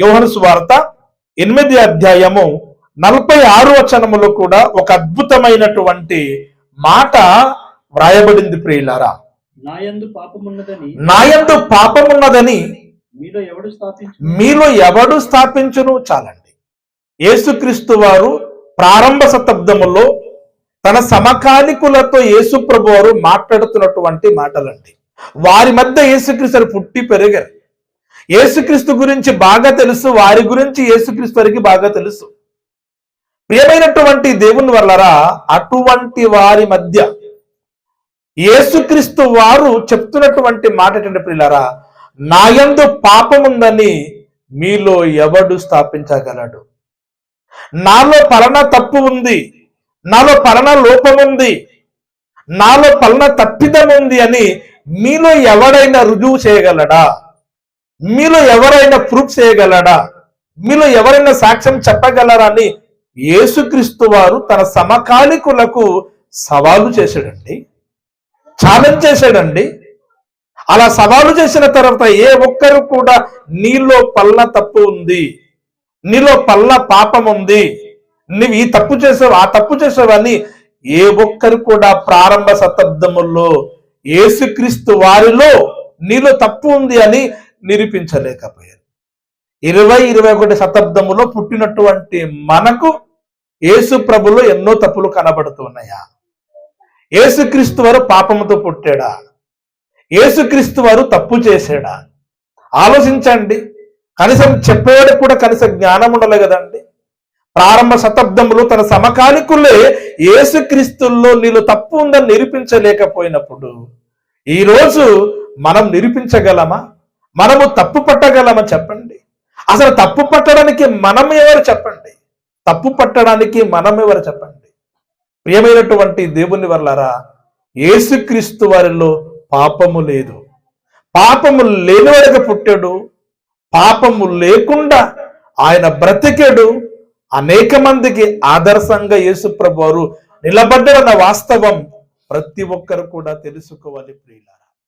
యోహను సువార్త ఎనిమిది అధ్యాయము నలభై ఆరు వచనములో కూడా ఒక అద్భుతమైనటువంటి మాట వ్రాయబడింది ప్రియులారా. నాయందు పాపమున్నదని నాయందు పాపమున్నదని మీలో ఎవడు మీలో ఎవడు స్థాపించును? చాలండి. యేసుక్రీస్తు వారు ప్రారంభ శతాబ్దములో తన సమకాలికులతో యేసు ప్రభు వారు మాట్లాడుతున్నటువంటి మాటలండి. వారి మధ్య యేసుక్రీస్తు పుట్టి పెరిగారు. యేసుక్రీస్తు గురించి బాగా తెలుసు వారి గురించి యేసుక్రీస్తు వారికి బాగా తెలుసు. ప్రియమైనటువంటి దేవుని వల్లరా అటువంటి వారి మధ్య యేసుక్రీస్తు వారు చెప్తున్నటువంటి మాట ఏంటంటే ప్రియులారా నాయందు పాపముందని మీలో ఎవడు స్థాపించగలడు? నాలో పలన తప్పు ఉంది నాలో పలన లోపం ఉంది నాలో పలన తప్పిదం ఉంది అని మీలో ఎవడైనా రుజువు చేయగలడా? మీలో ఎవరైనా ప్రూఫ్ చేయగలడా? మీలో ఎవరైనా సాక్ష్యం చెప్పగలరా అని యేసుక్రీస్తు వారు తన సమకాలికులకు సవాలు చేశాడండి. ఛాలెంజ్ చేశాడండి. అలా సవాలు చేసిన తర్వాత ఏ ఒక్కరు కూడా నీలో పల్ల తప్పు ఉంది. నీలో పల్ల పాపం ఉంది. నువ్వు ఈ తప్పు చేసావు ఆ తప్పు చేసావని ఏ ఒక్కరు కూడా ప్రారంభ శతాబ్దముల్లో ఏసుక్రీస్తు వారిలో నీలో తప్పు ఉంది అని నిరూపించలేకపోయారు. ఇరవై ఇరవై ఒకటి శతాబ్దములో పుట్టినటువంటి మనకు యేసు ప్రభులో ఎన్నో తప్పులు కనబడుతున్నాయా? యేసుక్రీస్తు వారు పాపముతో పుట్టాడా? యేసుక్రీస్తు వారు తప్పు చేశాడా? ఆలోచించండి. కనీసం చెప్పేవాడు కూడా కనీస జ్ఞానం ఉండలే కదండి. ప్రారంభ శతాబ్దంలో తన సమకాలికులే యేసుక్రీస్తుల్లో నీళ్ళు తప్పు ఉందని నిరూపించలేకపోయినప్పుడు ఈరోజు మనం నిరూపించగలమా? మనము తప్పు పట్టగలమని చెప్పండి. అసలు తప్పు పట్టడానికి మనం ఎవరు చెప్పండి? తప్పు పట్టడానికి మనం ఎవరు చెప్పండి? ప్రియమైనటువంటి దేవుని వల్లరా ఏసుక్రీస్తు వారిలో పాపము లేదు. పాపము లేని వాడికి పుట్టాడు. పాపము లేకుండా ఆయన బ్రతికాడు. అనేక మందికి ఆదర్శంగా యేసుప్రభు వారు నిలబడ్డారన్న వాస్తవం ప్రతి ఒక్కరు కూడా తెలుసుకోవాలి ప్రియుల